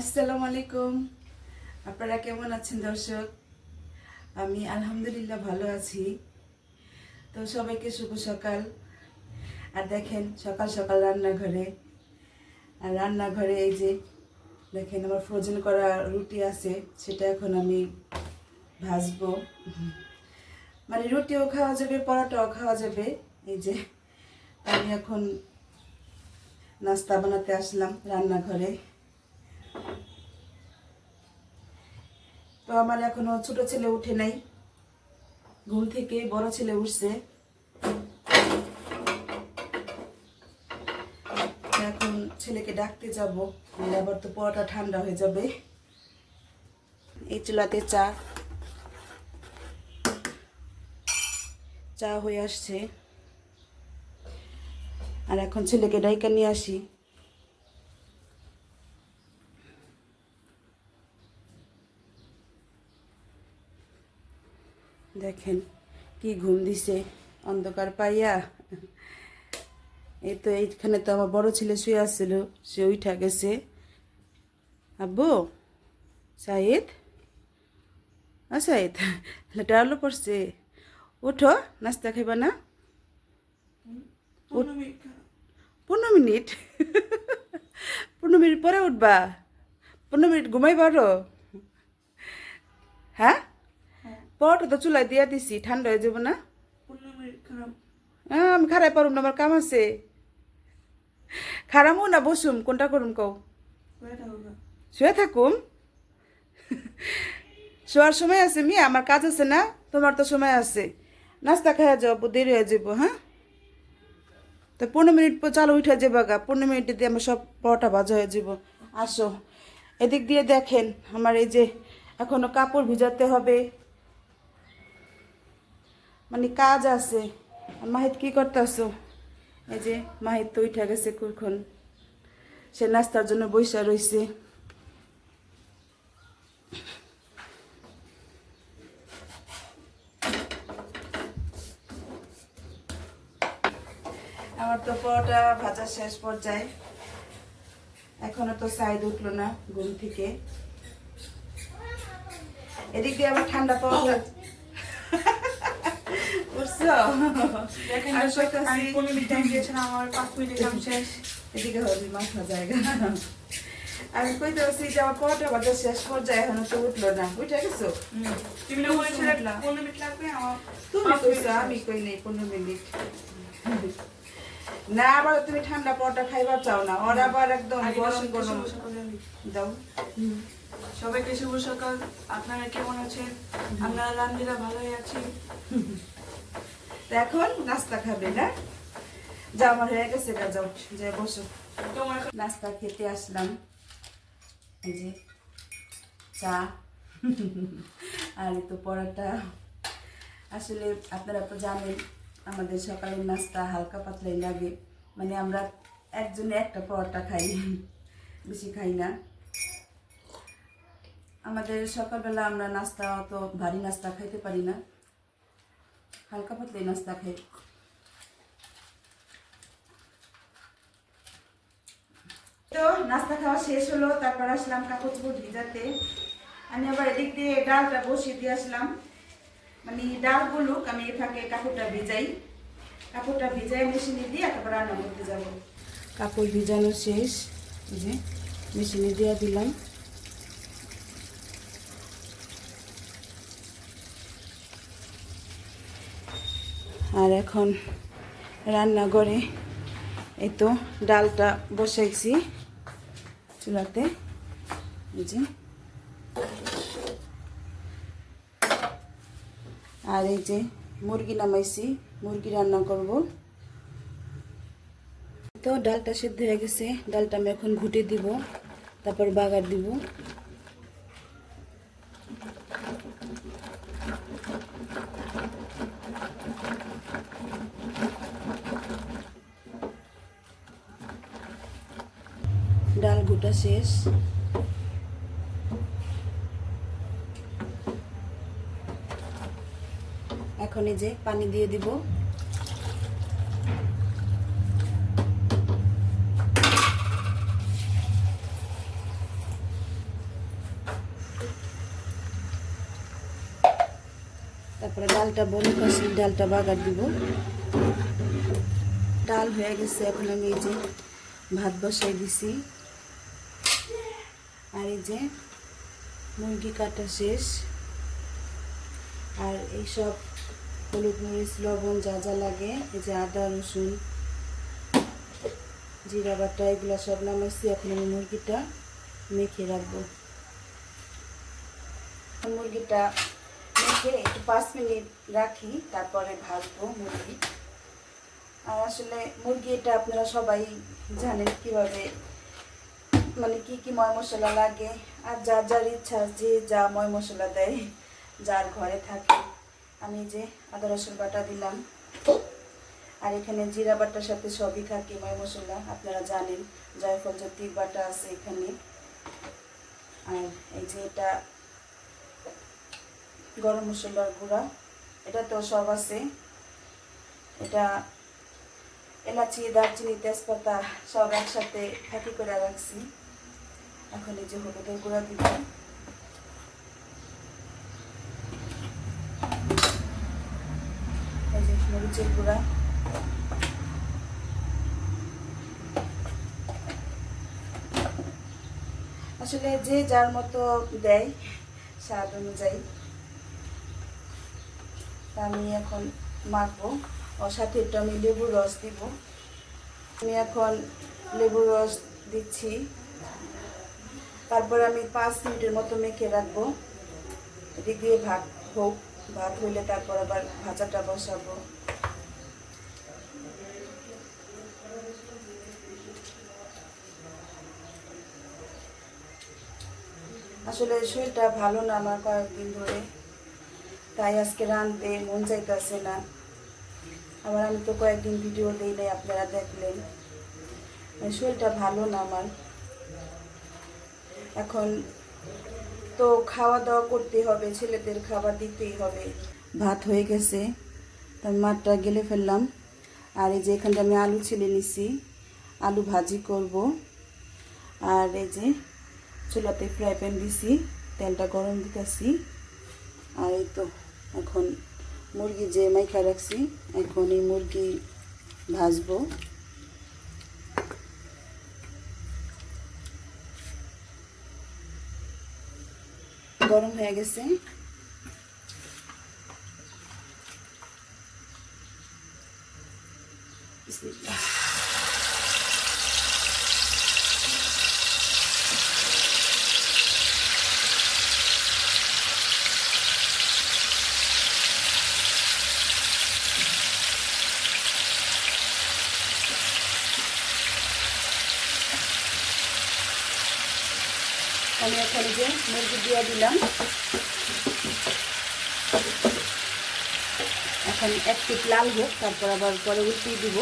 আসসালামু আলাইকুম আপনারা কেমন আছেন দর্শক? আমি আলহামদুলিল্লাহ ভালো আছি। তো সবাইকে শুভ সকাল। আর দেখেন, সকাল সকাল রান্নাঘরে। আর রান্নাঘরে এই যে, দেখেন আমার ফ্রোজেন করা রুটি আছে, সেটা এখন আমি ভাজবো। মানে রুটিও খাওয়া যাবে, পরোটাও খাওয়া যাবে। এই যে, আমি এখন নাস্তা বানাতে আসলাম রান্নাঘরে। আমার এখনও ছোট ছেলে উঠে নাই। ঘুম থেকে বড় ছেলে উঠছে। এখন ছেলেকে ডাকতে যাব। আবার তো পরোটা ঠান্ডা হয়ে যাবে। এই চুলাতে চা। চা হয়ে আসছে। আর এখন ছেলেকে ডাইকা নিয়ে আসি। দেখেন কি ঘুম দিছে অন্ধকার পাইয়া। এই তো এইখানে তো আমার বড় ছেলে শুয়ে আসছিল সে উঠা গেছে। আব্বু সাইদ? আ সাইদ ডালো পড়ছে উঠো নাস্তা খাইবা না? পনেরো মিনিট পনেরো মিনিট? পরে উঠবা। পনেরো মিনিট ঘুমাই পারো হ্যাঁ? পরোটা তো চুলায় দিয়া দিছি, ঠান্ডা হয়ে যাব না। হ্যাঁ আমি খারাপ পারুম না, আমার কাম আছে। খারামও না, বসুম, কোনটা করুম কও? শুয়ে থাকুম? শোয়ার সময় আছে মিয়া, আমার কাজ আছে না, তোমার তো সময় আছে। নাস্তা খাওয়া যাব দেরি হয়ে যাব হ্যাঁ? তো পনেরো মিনিট চালু উঠে যাব গা, পনেরো মিনিট দিয়ে আমার সব পরোটা ভাজা হয়ে যাব। আসো, এদিক দিয়ে দেখেন, আমার এই যে এখনও কাপড় ভিজাতে হবে। মানে কাজ আছে। মাহিত কি করতেছো? এই যে মাহিত তো উঠে গেছে কুরখন সে নাস্তার জন্য বৈশা রয়েছে আমার তো পরোটা ভাজা শেষ পর্যায়ে। এখনও তো সাইড উঠল না ঘুম থেকে। এদিক দিয়ে আমার ঠান্ডা পরোটা কইতাছি- আমি পনেরো মিনিট টাইম আমার পাঁচ মিনিট কাম শেষ। এদিকে হবে মাথা জায়গা। আমি কইতে পারছি যে আমার পরোটা ভাজা শেষ পর্যায়ে এখনও তো উঠল না। উঠে গেছো? তুমি না বলেছিলে পনেরো মিনিট লাগবে তুমি কইছো আমি কই নেই পনেরো মিনিট। না আবার তুমি ঠান্ডা পরোটা খাইবার চাও না। ওর আবার একদম গরম গরম। দাও। সবাইকে শুভ সকাল। আপনারা কেমন আছেন? আমরা আলহামদুলিল্লাহ ভালোই আছি। এখন নাস্তা খাবে, না? যা আমার হয়ে গেছে গা যাও, যে বসো। তোমার নাস্তা খেতে আসলাম। যে চা। আর তো পরোটা। আসলে আপনারা তো জানেন, আমাদের সকালের নাস্তা হালকা পাতলাই লাগে। মানে আমরা একজনে একটা পরোটা খাই, বেশি খাই না। আমাদের সকালবেলা আমরা নাস্তা, অত ভারী নাস্তা খাইতে পারি না। হালকা পাতলাই নাস্তা খাই তো নাস্তা খাওয়া শেষ হলো, তারপর আসলাম চোপড় ভিজাতে। আমি আবার এদিক দিয়ে ডালটা বসিয়ে দিয়ে আসলাম। মানে ডাল বলুক, আমি এ ফাঁকে কাপড়টা ভিজাই। কাপড়টা ভিজাই মেশিনে দিয়ে তারপর রান্না করতে যাব। কাপড় ভিজানো শেষ যে মেশিনে দিয়ে দিলাম। আর এখন রান্নাঘরে এই তো ডালটা বসাইছি চুলাতে। যে। আর এই যে মুরগি নামাইছি, মুরগি রান্না করব। তো ডালটা সিদ্ধ হয়ে গেছে, ডালটা আমি এখন ঘুটে দিব, তারপর বাগার দিব। গোটা শেষ। এখন এই যে পানি দিয়ে দিব। তারপরে ডালটা বন কষি ডালটা বাগার দিব। ডাল হয়ে গেছে, এখন আমি এই যে ভাত বসাই দিছি। আর এই যে মুরগি কাটা শেষ। আর এইসব হলুদ মরিচ, লবণ যা যা লাগে, এই যে আদা, রসুন, জিরা বাটা, এগুলো সব নামাইছি। এখন আমি মুরগিটা মেখে রাখব। মুরগিটা মেখে একটু পাঁচ মিনিট রাখি, তারপরে ভাজবো মুরগি। আর আসলে মুরগি এটা আপনারা সবাই জানেন কীভাবে মানে কি কি ময় মশলা লাগে আর যার যার ইচ্ছা যে যা ময় মশলা দেয়, যার ঘরে থাকে। আমি যে আদা, রসুন বাটা দিলাম। আর এখানে জিরা বাটার সাথে সবই থাকে ময় মশলা, আপনারা জানেন। জয়ফল জ্যোতির বাটা আছে এখানে। আর এই যে এটা গরম মশলার গুঁড়া, এটা তো সব আছে। এটা এলাচি, দারচিনি, তেজপাতা সব একসাথে ফাঁকি করে রাখছি। এখন এই যে হলুদের গুঁড়া দিব এই যে মরিচের গুঁড়া। আসলে যে যার মতো দেয়, স্বাদ অনুযায়ী। আমি এখন মাখবো। ওর সাথে একটু আমি লেবুর রস দিব। আমি এখন লেবুর রস দিচ্ছি। তারপর আমি পাঁচ মিনিটের মতো মেখে রাখব। এদিক দিয়ে ভাত হোক, ভাত হইলে তারপর আবার ভাজাটা বসাবো। আসলে শরীরটা ভালো না আমার কয়েকদিন ধরে। তাই আজকে রাঁধতে মন চাইতেছে না। আবার আমি তো কয়েকদিন ভিডিও দিই নাই, আপনারা দেখলেন। মানে শরীরটা ভালো না আমার। এখন তো খাওয়া দাওয়া করতে হবে, ছেলেদের খাবার দিতেই হবে। ভাত হয়ে গেছে তার মাঠটা গেলে ফেললাম। আর এই যে এখানটা আমি আলু ছিলে নিছি, আলু ভাজি করব। আর এই যে চুলাতে ফ্রাই প্যান দিছি, তেলটা গরম দিতেছি। আর এই তো এখন মুরগি যে মাইখা রাখছি, এখন এই মুরগি ভাজবো। গরম হয়ে গেছে বিসমিল্লাহ। আমি এখন যে মুরগি দিয়ে দিলাম। এখন এক পিট লাল হোক, তারপর আবার পরে উল্টিয়ে দিব।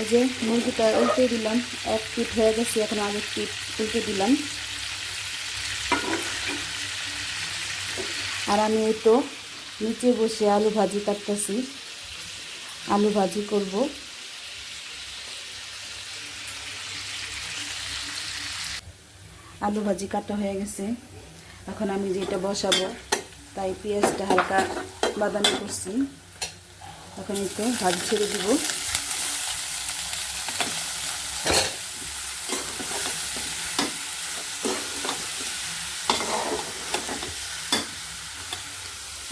এই যে মুরগিটা উল্টে দিলাম, এক পিট হয়ে গেছে, এখন আরেক পিট উল্টে দিলাম। আর আমি এই তো নিচে বসে আলু ভাজি কাটতেছি আলু ভাজি করব। আলু ভাজি কাটা হয়ে গেছে। এখন আমি যেটা বসাবো, তাই পেঁয়াজটা হালকা বাদামি করছি। এখন একটু ভাজি ছেড়ে দিব।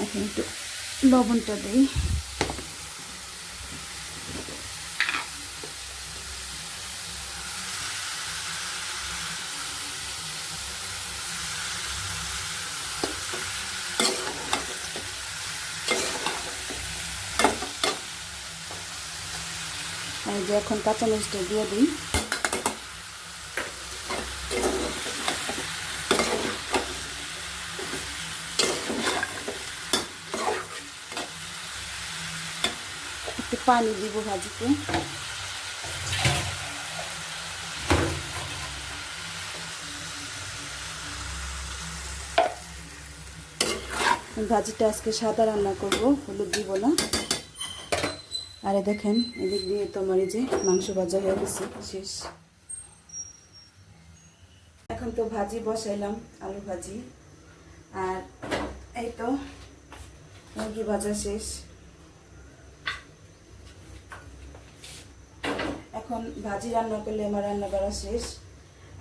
এখন একটু লবণটা দিই এই যে এখন কাঁচামরিচটা দিয়ে দিই। একটু পানি দিব ভাজিতে। ভাজিটা আজকে সাদা রান্না করব, হলুদ দিব না। আরে দেখেন, এদিক দিয়ে তোমার এই যে মাংস ভাজা হয়ে গেছে, শেষ। এখন তো ভাজি বসাইলাম, আলু ভাজি। আর এই তো মুরগি ভাজা শেষ। এখন ভাজি রান্না করলে আমার রান্না করা শেষ।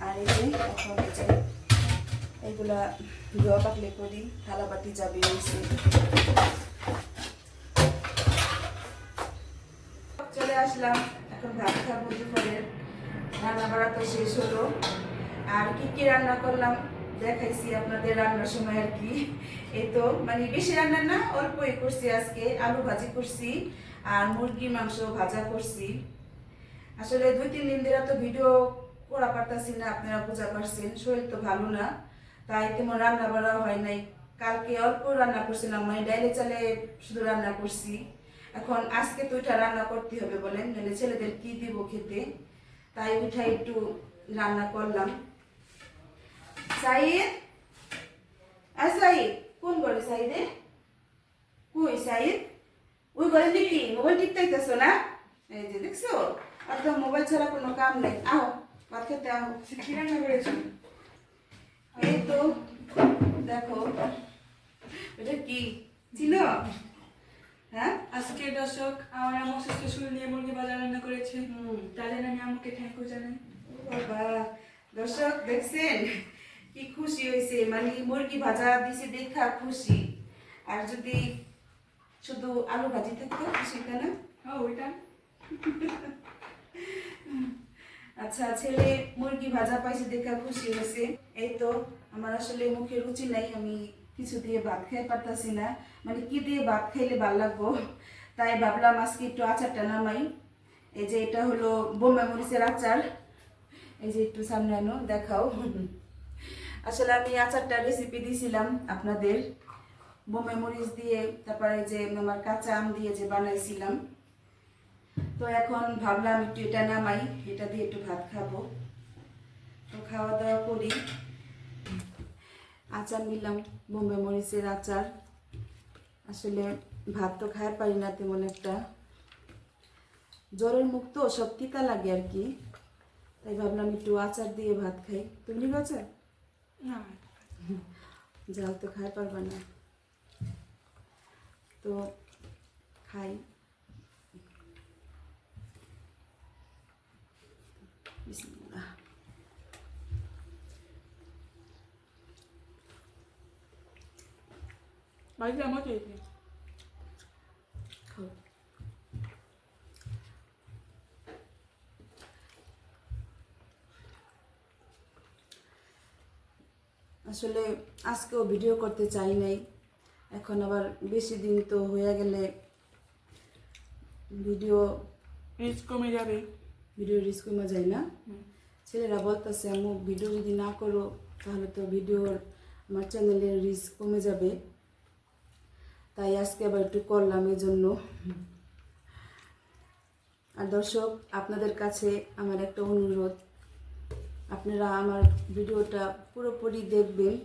আর এই যে এখন যে এইগুলা ধোয়া পাকলে করি থালা বাটি যাবে চলে আসলাম। এখন ভাত খাব দুপুরের রান্না বাড়া তো শেষ হলো। আর কি কি রান্না করলাম দেখাইছি আপনাদের রান্নার সময় আর কি। এই তো মানে বেশি রান্না না, অল্পই করছি আজকে। আলু ভাজি করছি আর মুরগি মাংস ভাজা করছি। আসলে দুই, তিন দিন ধরে তো ভিডিও করা পারতাছি না, আপনারা বোঝা পারছেন। শরীর তো ভালো না, তাই তেমন রান্না বাড়া হয় নাই। কালকে অল্প রান্না করছিলাম মানে ডাইলে চালে শুধু রান্না করছি। এখন আজকে তো ওইটা রান্না করতে হবে বলেন নাহলে ছেলেদের কি দিব খেতে? তাই ওইটা একটু রান্না করলাম। সাইদ? আর সাইদ কোন ঘরে সাইদে? কই সাইদ? ওই ঘরে নাকি? মোবাইল টিপতেছো না? এই যে দেখছ? একদম মোবাইল ছাড়া কোনো কাম নেই। আও ভাত খেতে আও কি রান্না করেছেন এই তো দেখো। এটা কি? ছিল? হ্যাঁ? আজকে দর্শক আমার আম্মু সুস্থ শুরু নিয়ে মুরগি ভাজা রান্না করেছে। হুম। তার জন্য আমি আমাকে থ্যাংক ইউ জানাই। বাবা। দর্শক দেখছেন? কি খুশি হয়েছে। মানে মুরগি ভাজা দিছে দেখা খুশি। আর যদি শুধু আলু ভাজি থাকতো খুশি না? ও ওইটা। আচ্ছা ছেলে মুরগি ভাজা পাইছে দেখা খুশি হয়েছে। এই তো আমার আসলে মুখে রুচি নাই আমি কিছু দিয়ে ভাত খেয়ে পারতাছি না। মানে কি দিয়ে ভাত খাইলে ভালো লাগবো? তাই ভাবলাম আজকে একটু আচারটা নামাই। এই যে এটা হলো বোম্বে মরিচের আচার। এই যে একটু সামনে আনো, দেখাও। আসলে আমি আচারটা রেসিপি দিয়েছিলাম আপনাদের। বোম্বে মরিচ দিয়ে, তারপরে যে আমার কাঁচা আম দিয়ে যে বানাইছিলাম। তো এখন ভাবলাম একটু এটা নামাই, এটা দিয়ে একটু ভাত খাব। তো খাওয়া দাওয়া করি। আচার নিলাম বোম্বে মরিচের আচার। আসলে ভাত তো খায় পারি না তেমন একটা। জ্বরের মুখ তো সব তিতা লাগে আর কি। তাই ভাবলাম একটু আচার দিয়ে ভাত খাই। তুমি নিবে আচার? না। জাল তো খাই পারবা না। তো খাই। বিসমিল্লাহ। বাড়িতে আমার চেয়েছে আসলে আজকেও ভিডিও করতে চাই নাই। এখন আবার বেশি দিন তো হয়ে গেলে ভিডিও রিচ কমে যাবে। ভিডিও রিস্ক কমে যায় না। ছেলেরা বলতেছে আমু ভিডিও যদি না করো তাহলে তো ভিডিওর আমার চ্যানেলের রিস্ক কমে যাবে। তাই আজকে আবার একটু করলাম এই জন্য আর দর্শক, আপনাদের কাছে আমার একটা অনুরোধ। আপনারা আমার ভিডিওটা পুরোপুরি দেখবেন।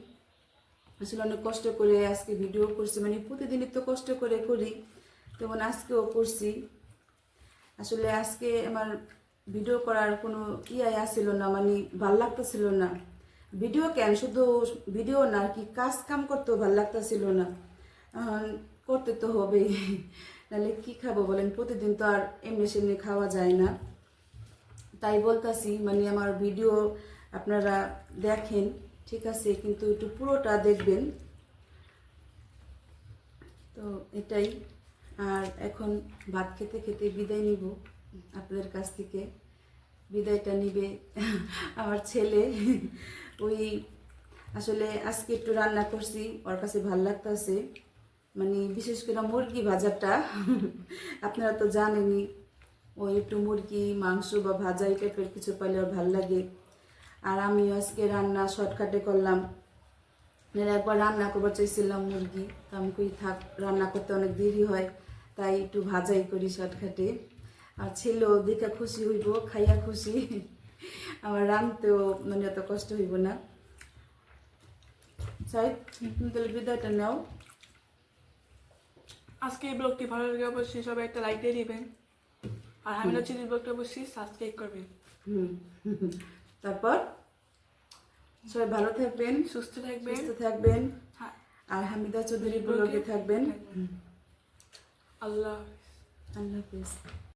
আসলে অনেক কষ্ট করে আজকে ভিডিও করছি মানে প্রতিদিনই তো কষ্ট করে করি। তেমন আজকেও করছি। আসলে আজকে আমার ভিডিও করার কোনো ইয়াই আসছিল না মানে ভালো লাগতেছিল না। ভিডিও কেন? শুধু ভিডিও না কি কাজ কাম করতেও ভালো লাগতেছিল না। করতে তো হবেই। নাহলে কি খাব বলেন? প্রতিদিন তো আর এমনি সেমনি খাওয়া যায় না। তাই বলতাছি মানে আমার ভিডিও আপনারা দেখেন, ঠিক আছে? কিন্তু একটু পুরোটা দেখবেন। তো এটাই। আর এখন ভাত খেতে খেতে বিদায় নিব আপনাদের কাছ থেকে। বিদায়টা নিবে আমার ছেলে। ওই আসলে আজকে একটু রান্না করছি, ওর কাছে ভালো লাগতেছে। মানে বিশেষ করে মুরগি ভাজাটা, আপনারা তো জানেনই ওই একটু মুরগি, মাংস বা ভাজা এই টাইপের কিছু পাইলে ওর ভালো লাগে। আর আমি আজকে রান্না শর্টকাটে করলাম। একবার রান্না করবার চাইছিলাম মুরগি, তা আমি কই থাক, রান্না করতে অনেক দেরি হয়, তাই একটু ভাজাই করি শর্টকাটে আর ছেলেও দেখে খুশি হইব, খাইয়া খুশি আমার রানতেও মানে অত কষ্ট হইব না। সাইড তুমি তাহলে বিদায়টা নাও। আজকে এই ব্লগটি ভালো লাগে অবশ্যই সবাই একটা লাইক দিয়ে দিবেন। আর আমি হচ্ছে এই ব্লগটা অবশ্যই সাবস্ক্রাইব করবেন। হুম। তারপর? সবাই ভালো থাকবেন সুস্থ থাকবেন সুস্থ থাকবেন। হ্যাঁ। আর হামিদা চৌধুরী ব্লগে থাকবেন। আল্লাহ আল্লাহ হাফিজ।